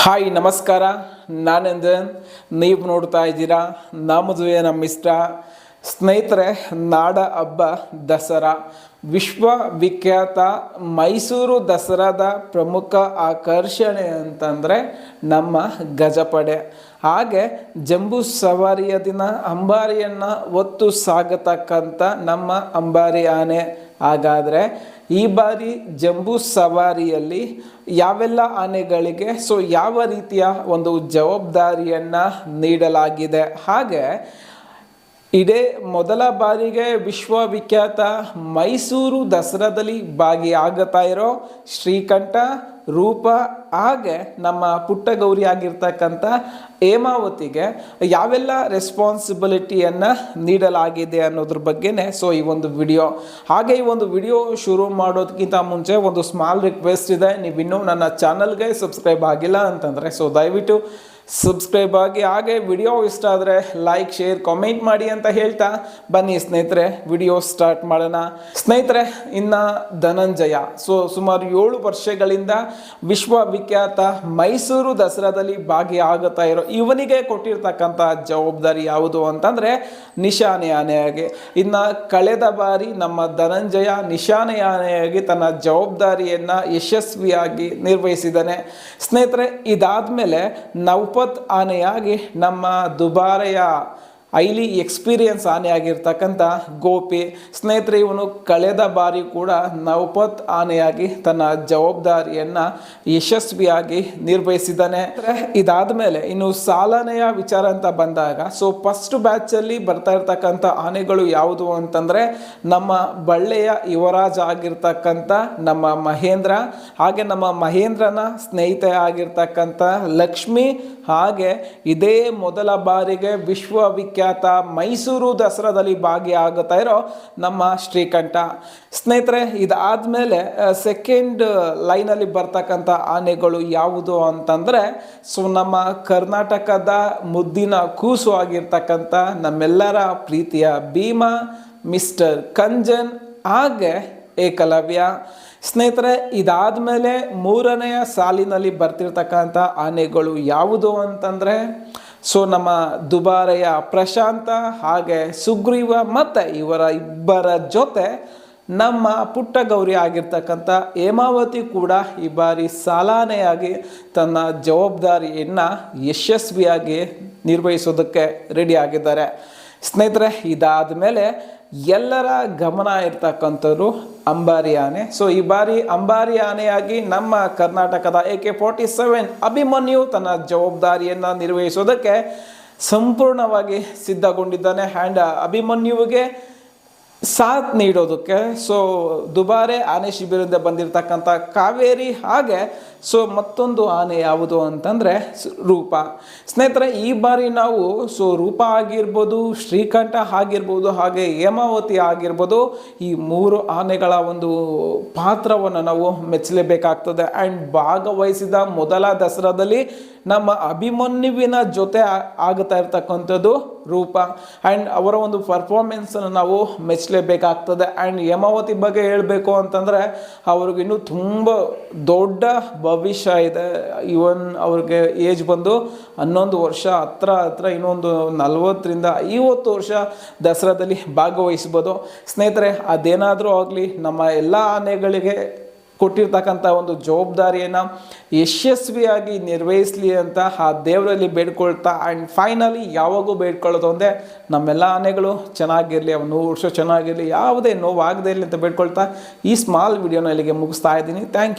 Hi, ನಮಸ್ಕಾರ. ನಾನೆಂದನ್ ನೀವು ನೋಡ್ತಾ ಇದ್ದೀರಾ? ನಮ್ಮದುವೆ ನಮ್ಮ ಇಷ್ಟ. ಸ್ನೇಹಿತರೆ, ನಾಡ ಹಬ್ಬ ದಸರಾ. ವಿಶ್ವವಿಖ್ಯಾತ ಮೈಸೂರು ದಸರಾದ ಪ್ರಮುಖ ಆಕರ್ಷಣೆ ಅಂತಂದರೆ ನಮ್ಮ ಗಜಪಡೆ. ಹಾಗೆ ಜಂಬೂ ಸವಾರಿಯ ದಿನ ಅಂಬಾರಿಯನ್ನು ಒತ್ತು ಸಾಗತಕ್ಕಂಥ ನಮ್ಮ ಅಂಬಾರಿ ಆನೆ. ಹಾಗಾದರೆ ಈ ಬಾರಿ ಜಂಬೂ ಸವಾರಿಯಲ್ಲಿ ಯಾವೆಲ್ಲ ಆನೆಗಳಿಗೆ ಸೊ ಯಾವ ರೀತಿಯ ಒಂದು ಜವಾಬ್ದಾರಿಯನ್ನು ನೀಡಲಾಗಿದೆ? ಹಾಗೆ ಇದೇ ಮೊದಲ ಬಾರಿಗೆ ವಿಶ್ವವಿಖ್ಯಾತ ಮೈಸೂರು ದಸರಾದಲ್ಲಿ ಭಾಗಿಯಾಗುತ್ತಾ ಇರೋ ಶ್ರೀಕಂಠ, ರೂಪ, ಹಾಗೆ ನಮ್ಮ ಪುಟ್ಟಗೌರಿ ಆಗಿರ್ತಕ್ಕಂಥ ಹೇಮಾವತಿಗೆ ಯಾವೆಲ್ಲ ರೆಸ್ಪಾನ್ಸಿಬಿಲಿಟಿಯನ್ನು ನೀಡಲಾಗಿದೆ ಅನ್ನೋದ್ರ ಬಗ್ಗೆನೇ ಸೊ, ಈ ಒಂದು ವಿಡಿಯೋ. ಹಾಗೆ ಈ ಒಂದು ವಿಡಿಯೋ ಶುರು ಮಾಡೋದಕ್ಕಿಂತ ಮುಂಚೆ ಒಂದು ಸ್ಮಾಲ್ ರಿಕ್ವೆಸ್ಟ್ ಇದೆ. ನೀವು ಇನ್ನೂ ನನ್ನ ಚಾನಲ್ಗೆ ಸಬ್ಸ್ಕ್ರೈಬ್ ಆಗಿಲ್ಲ ಅಂತಂದರೆ ಸೊ ದಯವಿಟ್ಟು ಸಬ್ಸ್ಕ್ರೈಬ್ ಆಗಿ ಹಾಗೆ ವಿಡಿಯೋ ಇಷ್ಟ ಆದರೆ ಲೈಕ್ ಶೇರ್ ಕಾಮೆಂಟ್ ಮಾಡಿ ಅಂತ ಹೇಳ್ತಾ. ಬನ್ನಿ ಸ್ನೇಹಿತರೆ ವಿಡಿಯೋ ಸ್ಟಾರ್ಟ್ ಮಾಡೋಣ. ಸ್ನೇಹಿತರೆ, ಇನ್ನು ಧನಂಜಯ. ಸೊ ಸುಮಾರು ಏಳು ವರ್ಷಗಳಿಂದ ವಿಶ್ವವಿಖ್ಯಾತ ಮೈಸೂರು ದಸರಾದಲ್ಲಿ ಭಾಗಿಯಾಗುತ್ತಾ ಇರೋ ಇವನಿಗೆ ಕೊಟ್ಟಿರ್ತಕ್ಕಂಥ ಜವಾಬ್ದಾರಿ ಯಾವುದು ಅಂತಂದರೆ ನಿಶಾನೆ ಆನೆಯಾಗಿ. ಇನ್ನು ಕಳೆದ ಬಾರಿ ನಮ್ಮ ಧನಂಜಯ ನಿಶಾನೆ ಆನೆಯಾಗಿ ತನ್ನ ಜವಾಬ್ದಾರಿಯನ್ನು ಯಶಸ್ವಿಯಾಗಿ ನಿರ್ವಹಿಸಿದ್ದಾನೆ. ಸ್ನೇಹಿತರೆ, ಇದಾದಮೇಲೆ ನೌಪತ್ ಆನೆಯಾಗಿ ನಮ್ಮ ದುಬಾರೆಯ ಐಲಿ ಎಕ್ಸ್ಪೀರಿಯನ್ಸ್ ಆನೆ ಆಗಿರ್ತಕ್ಕಂಥ ಗೋಪಿ, ಸ್ನೇಹಿತರೆ, ಇವನು ಕಳೆದ ಬಾರಿ ಕೂಡ ನೌಪತ್ ಆನೆಯಾಗಿ ತನ್ನ ಜವಾಬ್ದಾರಿಯನ್ನು ಯಶಸ್ವಿಯಾಗಿ ನಿರ್ವಹಿಸಿದ್ದಾನೆ. ಇದಾದ ಮೇಲೆ ಇನ್ನು ಸಾಲನೆಯ ವಿಚಾರ ಅಂತ ಬಂದಾಗ ಸೊ ಫಸ್ಟ್ ಬ್ಯಾಚಲ್ಲಿ ಬರ್ತಾ ಇರ್ತಕ್ಕಂಥ ಆನೆಗಳು ಯಾವುದು ಅಂತಂದರೆ, ನಮ್ಮ ಬಳ್ಳೆಯ ಯುವರಾಜ ಆಗಿರ್ತಕ್ಕಂಥ ನಮ್ಮ ಮಹೇಂದ್ರ, ಹಾಗೆ ನಮ್ಮ ಮಹೇಂದ್ರನ ಸ್ನೇಹಿತ ಆಗಿರ್ತಕ್ಕಂಥ ಲಕ್ಷ್ಮಿ, ಹಾಗೆ ಇದೇ ಮೊದಲ ಬಾರಿಗೆ ವಿಶ್ವವಿಖ್ಯಾತ ಮೈಸೂರು ದಸರಾದಲ್ಲಿ ಭಾಗಿಯಾಗುತ್ತಾ ಇರೋ ನಮ್ಮ ಶ್ರೀಕಂಠ. ಸ್ನೇಹಿತರೆ ಇದಾದ ಮೇಲೆ ಸೆಕೆಂಡ್ ಲೈನಲ್ಲಿ ಬರ್ತಕ್ಕಂಥ ಆನೆಗಳು ಯಾವುದು ಅಂತಂದರೆ ಸೊ ನಮ್ಮ ಕರ್ನಾಟಕದ ಮುದ್ದಿನ ಕೂಸು ಆಗಿರ್ತಕ್ಕಂಥ ನಮ್ಮೆಲ್ಲರ ಪ್ರೀತಿಯ ಭೀಮಾ, ಮಿಸ್ಟರ್ ಕಂಜನ್, ಹಾಗೆ ಏಕಲವ್ಯ. ಸ್ನೇಹಿತರೆ ಇದಾದ ಮೇಲೆ ಮೂರನೆಯ ಸಾಲಿನಲ್ಲಿ ಬರ್ತಿರ್ತಕ್ಕಂಥ ಆನೆಗಳು ಯಾವುದು ಅಂತಂದರೆ ಸೊ ನಮ್ಮ ದುಬಾರೆಯ ಪ್ರಶಾಂತ ಹಾಗೆ ಸುಗ್ರೀವ ಮತ್ತು ಇವರ ಇಬ್ಬರ ಜೊತೆ ನಮ್ಮ ಪುಟ್ಟ ಗೌರಿ ಆಗಿರ್ತಕ್ಕಂಥ ಹೇಮಾವತಿ ಕೂಡ ಈ ಬಾರಿ ಸಾಲಾನೆಯಾಗಿ ತನ್ನ ಜವಾಬ್ದಾರಿಯನ್ನು ಯಶಸ್ವಿಯಾಗಿ ನಿರ್ವಹಿಸೋದಕ್ಕೆ ರೆಡಿ ಆಗಿದ್ದಾರೆ. ಸ್ನೇಹಿತರೆ ಇದಾದ ಮೇಲೆ ಎಲ್ಲರ ಗಮನ ಇರ್ತಕ್ಕಂಥದ್ದು ಅಂಬಾರಿ ಆನೆ. ಸೊ ಈ ಬಾರಿ ಅಂಬಾರಿ ಆನೆಯಾಗಿ ನಮ್ಮ ಕರ್ನಾಟಕದ A K forty seven Abhimanyu ತನ್ನ ಜವಾಬ್ದಾರಿಯನ್ನು ನಿರ್ವಹಿಸೋದಕ್ಕೆ ಸಂಪೂರ್ಣವಾಗಿ ಸಿದ್ಧಗೊಂಡಿದ್ದಾನೆ. ಆ್ಯಂಡ್ ಅಭಿಮನ್ಯುವಿಗೆ ಸಾಥ್ ನೀಡೋದಕ್ಕೆ ಸೊ ದುಬಾರೆ ಆನೆ ಶಿಬಿರದಿಂದ ಬಂದಿರತಕ್ಕಂಥ ಕಾವೇರಿ ಹಾಗೆ ಸೊ ಮತ್ತೊಂದು ಆನೆ ಯಾವುದು ಅಂತಂದರೆ ರೂಪ. ಸ್ನೇಹಿತರೆ, ಈ ಬಾರಿ ನಾವು ಸೊ ರೂಪ ಆಗಿರ್ಬೋದು, ಶ್ರೀಕಂಠ ಆಗಿರ್ಬೋದು, ಹಾಗೆ ಹೇಮಾವತಿ ಆಗಿರ್ಬೋದು, ಈ ಮೂರು ಆನೆಗಳ ಒಂದು ಪಾತ್ರವನ್ನು ನಾವು ಮೆಚ್ಚಲೇಬೇಕಾಗ್ತದೆ. ಆ್ಯಂಡ್ ಭಾಗವಹಿಸಿದ ಮೊದಲ ದಸರಾದಲ್ಲಿ ನಮ್ಮ ಅಭಿಮನ್ಯುವಿನ ಜೊತೆ ಆಗ್ತಾ ಇರ್ತಕ್ಕಂಥದ್ದು ರೂಪ. ಆ್ಯಂಡ್ ಅವರ ಒಂದು ಪರ್ಫಾರ್ಮೆನ್ಸನ್ನು ನಾವು ಮೆಚ್ಚಲೇಬೇಕಾಗ್ತದೆ. ಆ್ಯಂಡ್ ಹೇಮಾವತಿ ಬಗ್ಗೆ ಹೇಳಬೇಕು ಅಂತಂದರೆ, ಅವ್ರಿಗೆ ಇನ್ನೂ ತುಂಬ ದೊಡ್ಡ ಭವಿಷ್ಯ ಇದೆ. ಈವನ್ ಅವ್ರಿಗೆ ಏಜ್ ಬಂದು ಹನ್ನೊಂದು ವರ್ಷ, ಹತ್ರ ಹತ್ರ ಇನ್ನೊಂದು ನಲ್ವತ್ತರಿಂದ ಐವತ್ತು ವರ್ಷ ದಸರಾದಲ್ಲಿ ಭಾಗವಹಿಸ್ಬೋದು. ಸ್ನೇಹಿತರೆ, ಅದೇನಾದರೂ ಆಗಲಿ, ನಮ್ಮ ಎಲ್ಲ ಆನೆಗಳಿಗೆ ಕೊಟ್ಟಿರ್ತಕ್ಕಂಥ ಒಂದು ಜವಾಬ್ದಾರಿಯನ್ನು ಯಶಸ್ವಿಯಾಗಿ ನಿರ್ವಹಿಸಲಿ ಅಂತ ಆ ದೇವರಲ್ಲಿ ಬೇಡ್ಕೊಳ್ತಾ ಆ್ಯಂಡ್ ಫೈನಲಿ ಯಾವಾಗೂ ಬೇಡ್ಕೊಳ್ಳೋದು ಅಂದರೆ ನಮ್ಮೆಲ್ಲ ಆನೆಗಳು ಚೆನ್ನಾಗಿರಲಿ ಅವ್ನು ನೂರು ವರ್ಷ ಚೆನ್ನಾಗಿರಲಿ, ಯಾವುದೇ ನೋವು ಆಗದೇ ಇರಲಿ ಅಂತ ಬೇಡ್ಕೊಳ್ತಾ ಈ ಸ್ಮಾಲ್ ವಿಡಿಯೋನ ಇಲ್ಲಿಗೆ ಮುಗಿಸ್ತಾ ಇದ್ದೀನಿ. Thank you